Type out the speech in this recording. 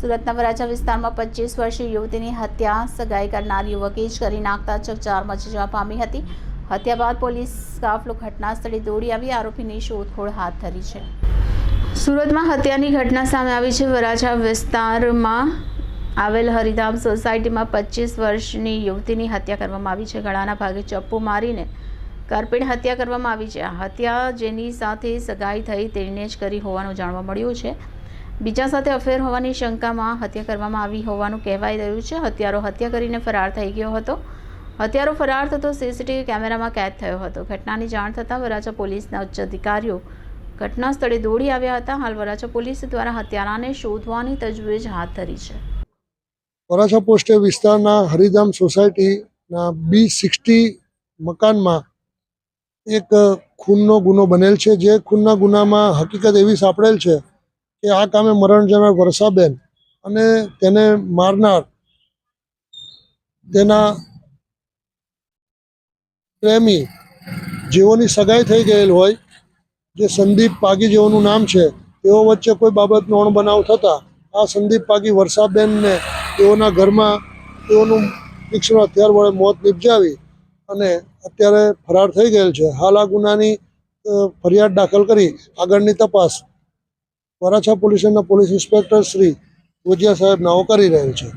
સુરતના વરાછા વિસ્તારમાં પચીસ વર્ષીય યુવતીની હત્યા, સગાઈ કરનાર યુવકે જ કરી નાખતા ચકચાર મચી જવા પામી હતી. હત્યા બાદ પોલીસ કાફલો ઘટના સ્થળે દોડી આવી. આરોપીની શોધખોળ હાથ ધરી છે. સુરતમાં હત્યાની ઘટના સામે આવી છે. વરાછા વિસ્તારમાં આવેલ હરિધામ સોસાયટીમાં પચીસ વર્ષની યુવતીની હત્યા કરવામાં આવી છે. ગળાના ભાગે ચપ્પુ મારીને કરપીણ હત્યા કરવામાં આવી છે. હત્યા જેની સાથે સગાઈ થઈ તેણે જ કરી હોવાનું જાણવા મળ્યું છે. બીજા સાથે અફેર હોવાની શંકામાં હત્યા કરવામાં આવી હોવાનું કહેવાઈ રહ્યું છે. હત્યારો હત્યા કરીને ફરાર થઈ ગયો હતો. હત્યારો ફરાર થતો સીસીટીવી કેમેરામાં કેદ થયો હતો. ઘટનાની જાણ થતાં વરાછા પોલીસના ઉચ્ચ અધિકારીઓ ઘટના સ્થળે દોડી આવ્યા હતા. હાલ વરાછા પોલીસ દ્વારા હત્યારાને શોધવાની તજવીજ હાથ ધરી છે. વરાછા પોસ્ટે વિસ્તારના હરિધામ સોસાયટીના બી સિક્સટી મકાનમાં એક ખૂનનો ગુનો બનેલ છે. જે ખૂનના ગુનામાં હકીકત એવી સાંપડેલ છે કે આ કામે મરણ જનાર વર્ષાબેન અને તેને મારનાર તેના પ્રેમી જેઓની સગાઈ થઈ ગયેલ હોય, જે સંદીપ પાગી જેઓનું નામ છે, તેઓ વચ્ચે કોઈ બાબતનો અણબનાવ થતાં, આ સંદીપ પાગી વર્ષાબેનને તેઓના ઘરમાં તેઓનું તીક્ષ્ણ હથિયાર વડે મોત નિપજાવી અને અત્યારે ફરાર થઈ ગયેલ છે. હાલ આ ગુનાની ફરિયાદ દાખલ કરી આગળની તપાસ વરાછા પોલીસ સ્ટેશનના પોલીસ ઇન્સ્પેક્ટર શ્રી ગોજિયા સાહેબ નાઓ કરી રહેલ છે.